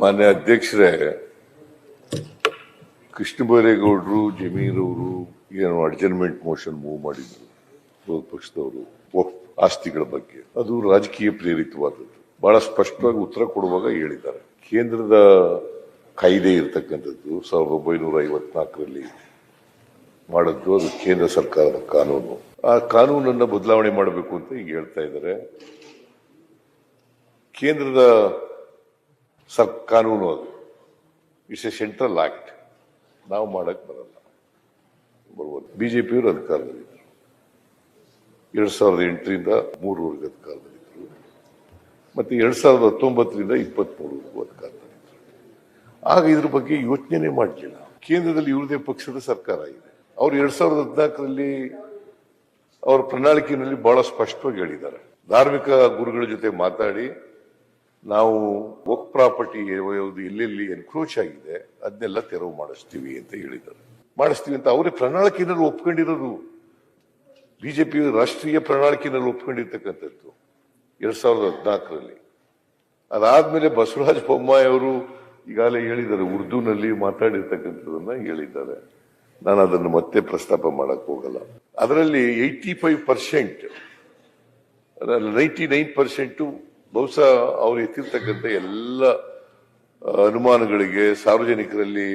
ಮಾನ್ಯ ಅಧ್ಯಕ್ಷರೇ ಕೃಷ್ಣ ಬೈರೇಗೌಡರು ಅವರು ಏನು ಅಡ್ಜರ್ಮೆಂಟ್ ಮೋಷನ್ ಮೂವ್ ಮಾಡಿದ್ರು, ವಿರೋಧ ಪಕ್ಷದವರು ಆಸ್ತಿಗಳ ಬಗ್ಗೆ. ಅದು ರಾಜಕೀಯ ಪ್ರೇರಿತವಾದದ್ದು. ಬಹಳ ಸ್ಪಷ್ಟವಾಗಿ ಉತ್ತರ ಕೊಡುವಾಗ ಹೇಳಿದ್ದಾರೆ. ಕೇಂದ್ರದ ಕಾಯ್ದೆ ಇರತಕ್ಕಂಥದ್ದು ಸಾವಿರದ ಒಂಬೈನೂರ ಐವತ್ನಾಲ್ಕರಲ್ಲಿ ಮಾಡದ್ದು, ಅದು ಕೇಂದ್ರ ಸರ್ಕಾರದ ಕಾನೂನು. ಆ ಕಾನೂನನ್ನು ಬದಲಾವಣೆ ಮಾಡಬೇಕು ಅಂತ ಹೇಳ್ತಾ ಇದ್ದಾರೆ. ಕೇಂದ್ರದ ಸರ್, ಕಾನೂನು ಅದು. ಇಟ್ಸ್ ಎ ಸೆಂಟ್ರಲ್ ಆಕ್ಟ್ ನಾವು ಮಾಡಕ್ ಬರಲ್ಲ. ಬರ್ಬೋದು. ಬಿಜೆಪಿಯವರು ಅಧಿಕಾರದಲ್ಲಿದ್ದರು ಎರಡು ಸಾವಿರದ ಎಂಟರಿಂದ ಮೂರುವರೆಗೆ ಅಧಿಕಾರದಲ್ಲಿದ್ದರು ಮತ್ತೆ ಎರಡು ಸಾವಿರದ ಹತ್ತೊಂಬತ್ತರಿಂದ ಇಪ್ಪತ್ಮೂರವರೆಗೂ ಅಧಿಕಾರದಲ್ಲಿದ್ದರು ಆಗ ಇದ್ರ ಬಗ್ಗೆ ಯೋಚನೆ ಮಾಡಲಿಲ್ಲ. ಕೇಂದ್ರದಲ್ಲಿ ಇವ್ರದೇ ಪಕ್ಷದ ಸರ್ಕಾರ ಇದೆ. ಅವ್ರು ಎರಡು ಸಾವಿರದ ಹದಿನಾಲ್ಕರಲ್ಲಿ ಅವರ ಪ್ರಣಾಳಿಕೆಯಲ್ಲಿ ಬಹಳ ಸ್ಪಷ್ಟವಾಗಿ ಹೇಳಿದ್ದಾರೆ. ಧಾರ್ಮಿಕ ಗುರುಗಳ ಜೊತೆ ಮಾತಾಡಿ ನಾವು ವಕ್ ಪ್ರಾಪರ್ಟಿ ಎಲ್ಲೆಲ್ಲಿ ಎನ್ಕ್ರೋಚ್ ಆಗಿದೆ ಅದನ್ನೆಲ್ಲ ತೆರವು ಮಾಡಿಸ್ತೀವಿ ಅಂತ ಹೇಳಿದ್ದಾರೆ. ಮಾಡಿಸ್ತೀವಿ ಅಂತ ಅವರೇ ಪ್ರಣಾಳಿಕೆನಲ್ಲಿ ಒಪ್ಕೊಂಡಿರೋದು. ಬಿಜೆಪಿ ರಾಷ್ಟ್ರೀಯ ಪ್ರಣಾಳಿಕೆನಲ್ಲಿ ಒಪ್ಕೊಂಡಿರ್ತಕ್ಕಂಥದ್ದು ಎರಡ್ ಸಾವಿರದ ಹದಿನಾಲ್ಕರಲ್ಲಿ. ಅದಾದ್ಮೇಲೆ ಬಸವರಾಜ ಬೊಮ್ಮಾಯಿ ಅವರು ಈಗಾಗಲೇ ಹೇಳಿದ್ದಾರೆ, ಉರ್ದುನಲ್ಲಿ ಮಾತಾಡಿರ್ತಕ್ಕಂಥದನ್ನ ಹೇಳಿದ್ದಾರೆ. ನಾನು ಅದನ್ನು ಮತ್ತೆ ಪ್ರಸ್ತಾಪ ಮಾಡಕ್ ಹೋಗಲ್ಲ. ಅದರಲ್ಲಿ eighty five percent ninety nine percent ಬಹುಶಃ ಅವ್ರು ಎತ್ತಿರ್ತಕ್ಕಂಥ ಎಲ್ಲ ಅನುಮಾನಗಳಿಗೆ ಸಾರ್ವಜನಿಕರಲ್ಲಿ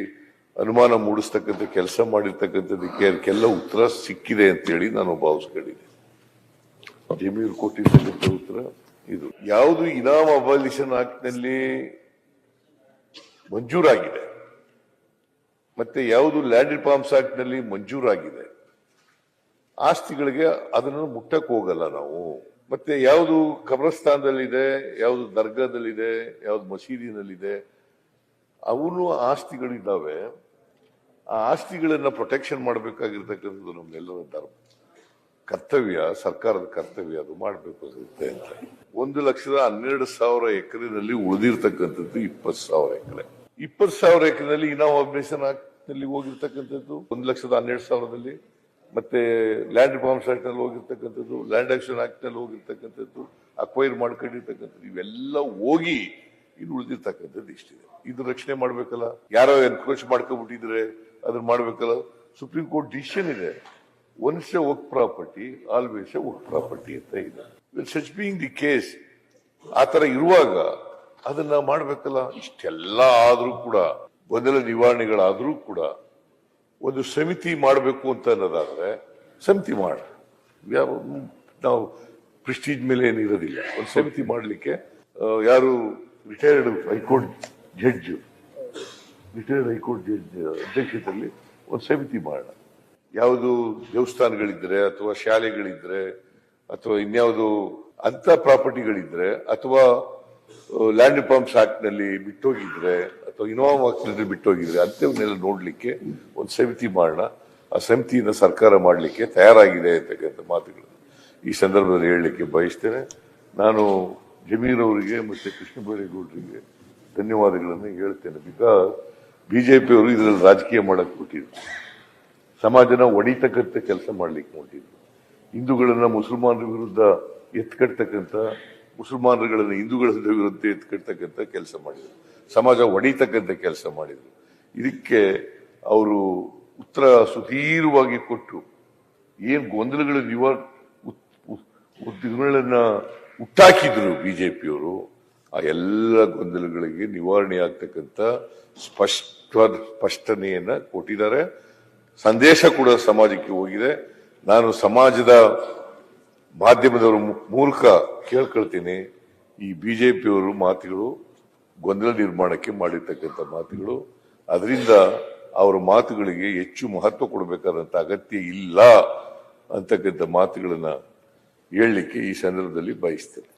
ಅನುಮಾನ ಮೂಡಿಸ್ತಕ್ಕಂಥ ಕೆಲಸ ಮಾಡಿರ್ತಕ್ಕಂಥದಕ್ಕೆ ಅದಕ್ಕೆಲ್ಲ ಉತ್ತರ ಸಿಕ್ಕಿದೆ ಅಂತೇಳಿ ನಾನು ಭಾವಿಸ್ಕೊಂಡಿದ್ದೆ ಜಮೀರ್ ಕೊಟ್ಟಿರ್ತಕ್ಕಂಥ ಉತ್ತರ ಇದು. ಯಾವುದು ಇನಾಮ್ ಅಬಾಲಿಷನ್ ಆಕ್ಟ್ನಲ್ಲಿ ಮಂಜೂರಾಗಿದೆ, ಮತ್ತೆ ಯಾವುದು ಲ್ಯಾಂಡ್ ರಿಫಾರ್ಮ್ಸ್ ಆಕ್ಟ್ನಲ್ಲಿ ಮಂಜೂರಾಗಿದೆ, ಆಸ್ತಿಗಳಿಗೆ ಅದನ್ನು ಮುಟ್ಟಕ್ಕೆ ಹೋಗಲ್ಲ ನಾವು. ಮತ್ತೆ ಯಾವುದು ಕಬ್ರಸ್ತಾನದಲ್ಲಿದೆ ಯಾವುದು ದರ್ಗಾದಲ್ಲಿದೆ, ಯಾವುದು ಮಸೀದಿನಲ್ಲಿದೆ, ಅವನು ಆಸ್ತಿಗಳಿದ್ದಾವೆ. ಆ ಆಸ್ತಿಗಳನ್ನ ಪ್ರೊಟೆಕ್ಷನ್ ಮಾಡಬೇಕಾಗಿರ್ತಕ್ಕಂಥದ್ದು ನಮ್ಮೆಲ್ಲರ ಧರ್ಮ. ಕರ್ತವ್ಯ, ಸರ್ಕಾರದ ಕರ್ತವ್ಯ, ಅದು ಮಾಡಬೇಕಾಗುತ್ತೆ ಅಂತ ಒಂದು ಲಕ್ಷದ ಹನ್ನೆರಡು ಸಾವಿರ ಎಕರೆನಲ್ಲಿ ಉಳಿದಿರ್ತಕ್ಕಂಥದ್ದು ಇಪ್ಪತ್ತು ಸಾವಿರ ಎಕರೆ. ಇಪ್ಪತ್ತು ಸಾವಿರ ಎಕರೆನಲ್ಲಿ ಇನಾಮ್ನಲ್ಲಿ ಹೋಗಿರ್ತಕ್ಕಂಥದ್ದು ಒಂದು ಲಕ್ಷದ ಹನ್ನೆರಡು ಸಾವಿರದಲ್ಲಿ. ಮತ್ತೆ ಲ್ಯಾಂಡ್ ರಿಫಾರ್ಮ್ಸ್ ಆಕ್ಟ್ನಲ್ಲಿ ಹೋಗಿರ್ತಕ್ಕಂಥದ್ದು, ಲ್ಯಾಂಡ್ ಆಕ್ಷನ್ ಆಕ್ಟ್ನಲ್ಲಿ ಹೋಗಿರ್ತಕ್ಕಂಥದ್ದು, ಅಕ್ವೈರ್ ಮಾಡ್ಕೊಂಡಿರ್ತಕ್ಕಂಥದ್ದು, ಇವೆಲ್ಲ ಹೋಗಿ ಇನ್ನು ಉಳಿದಿರ್ತಕ್ಕಂಥದ್ದು ಇಷ್ಟಿದೆ. ಇದು ರಕ್ಷಣೆ ಮಾಡ್ಬೇಕಲ್ಲ? ಯಾರೋ ಎನ್ಕ್ರೋಚ್ ಮಾಡ್ಕೊಬಿಟ್ಟಿದ್ರೆ ಅದನ್ನ ಮಾಡ್ಬೇಕಲ್ಲ? ಸುಪ್ರೀಂ ಕೋರ್ಟ್ ಡಿಸಿಷನ್ ಇದೆ. ಒನ್ಸ್ ಎ ವರ್ಕ್ ಪ್ರಾಪರ್ಟಿ ಆಲ್ವೇಸ್ ಎ ವರ್ಕ್ ಪ್ರಾಪರ್ಟಿ ಅಂತ ಇದೆ. ಸಚ್ ಬೀಂಗ್ ದಿ ಕೇಸ್ ಆ ತರ ಇರುವಾಗ ಅದನ್ನ ಮಾಡ್ಬೇಕಲ್ಲ? ಇಷ್ಟೆಲ್ಲ ಆದ್ರೂ ಕೂಡ, ಗೊಂದಲ ನಿವಾರಣೆಗಳಾದ್ರೂ ಕೂಡ ಒಂದು ಸಮಿತಿ ಮಾಡಬೇಕು ಅಂತ ಅನ್ನೋದಾದ್ರೆ ಸಮಿತಿ ಮಾಡ. ನಾವು ಪ್ರಿಸ್ಟೀಜ್ ಮೇಲೆ ಏನಿರೋದಿಲ್ಲ ಒಂದು ಸಮಿತಿ ಮಾಡಲಿಕ್ಕೆ ಯಾರು retired high court judge retired high court judge ಅಧ್ಯಕ್ಷತೆಯಲ್ಲಿ ಒಂದು ಸಮಿತಿ ಮಾಡೋಣ ಯಾವುದು ದೇವಸ್ಥಾನಗಳಿದ್ರೆ ಅಥವಾ ಶಾಲೆಗಳಿದ್ರೆ ಅಥವಾ ಇನ್ಯಾವುದು ಅಂತ ಪ್ರಾಪರ್ಟಿಗಳಿದ್ರೆ ಅಥವಾ ಲ್ಯಾಂಡ್ ರಿಫಾರ್ಮ್ಸ್ ಆಕ್ಟ್ನಲ್ಲಿ ಬಿಟ್ಟೋಗಿದ್ರೆ ಅಥವಾ ಇನೋವಾ ಆಕ್ಟ್ ಬಿಟ್ಟು ಬಿಟ್ಟೋಗಿದ್ರೆ ಅಂಥವನ್ನೆಲ್ಲ ನೋಡಲಿಕ್ಕೆ ಒಂದು ಸಮಿತಿ ಮಾಡೋಣ ಆ ಸಮಿತಿಯಿಂದ ಸರ್ಕಾರ ಮಾಡಲಿಕ್ಕೆ ತಯಾರಾಗಿದೆ ಅಂತಕ್ಕಂಥ ಮಾತುಗಳು. ಈ ಸಂದರ್ಭದಲ್ಲಿ ಹೇಳಲಿಕ್ಕೆ ಬಯಸ್ತೇನೆ. ನಾನು ಜಮೀರ್ ಅವರಿಗೆ ಮತ್ತು ಕೃಷ್ಣ ಬೈರೇಗೌಡರಿಗೆ ಧನ್ಯವಾದಗಳನ್ನು ಹೇಳ್ತೇನೆ. ಬಿಕಾಸ್ ಜೆ ಅವರು ಇದರಲ್ಲಿ ರಾಜಕೀಯ ಮಾಡಕ್ಕೆ ಕೊಟ್ಟಿದ್ರು. ಸಮಾಜನ ಒಡಿತಕ್ಕಂಥ ಕೆಲಸ ಮಾಡಲಿಕ್ಕೆ ಕೊಟ್ಟಿದ್ರು. ಹಿಂದೂಗಳನ್ನು ಮುಸಲ್ಮಾನರ ವಿರುದ್ಧ ಎತ್ಕಟ್ತಕ್ಕಂಥ ಮುಸಲ್ಮಾನರುಗಳನ್ನ ಹಿಂದೂಗಳ ವಿರುದ್ಧ ಎತ್ಕಟ್ತಕ್ಕಂಥ ಕೆಲಸ ಮಾಡಿದರು. ಸಮಾಜ ಒಡೆಯತಕ್ಕಂಥ ಕೆಲಸ ಮಾಡಿದರು. ಇದಕ್ಕೆ ಅವರು ಉತ್ತರ ಸುದೀರ್ಘವಾಗಿ ಕೊಟ್ಟು ಏನು ಗೊಂದಲಗಳ ನಿವಾರ ಉದ್ಯಮಗಳನ್ನ ಹುಟ್ಟಾಕಿದ್ರು ಪಿಯವರು ಆ ಎಲ್ಲ ಗೊಂದಲಗಳಿಗೆ ನಿವಾರಣೆ ಆಗ್ತಕ್ಕಂಥ ಸ್ಪಷ್ಟ ಸ್ಪಷ್ಟನೆಯನ್ನ ಕೊಟ್ಟಿದ್ದಾರೆ. ಸಂದೇಶ ಕೂಡ ಸಮಾಜಕ್ಕೆ ಹೋಗಿದೆ. ನಾನು ಸಮಾಜದ ಮಾಧ್ಯಮದವರ ಮೂಲಕ ಕೇಳ್ಕೊಳ್ತೀನಿ, ಈ ಬಿಜೆಪಿಯವರು ಮಾತುಗಳು ಗೊಂದಲ ನಿರ್ಮಾಣಕ್ಕೆ ಮಾಡಿರ್ತಕ್ಕಂಥ ಮಾತುಗಳು. ಅದರಿಂದ ಅವರ ಮಾತುಗಳಿಗೆ ಹೆಚ್ಚು ಮಹತ್ವ ಕೊಡಬೇಕಾದಂತ ಅಗತ್ಯ ಇಲ್ಲ ಅಂತಕ್ಕಂಥ ಮಾತುಗಳನ್ನ ಹೇಳಲಿಕ್ಕೆ ಈ ಸಂದರ್ಭದಲ್ಲಿ ಬಯಸ್ತೇನೆ.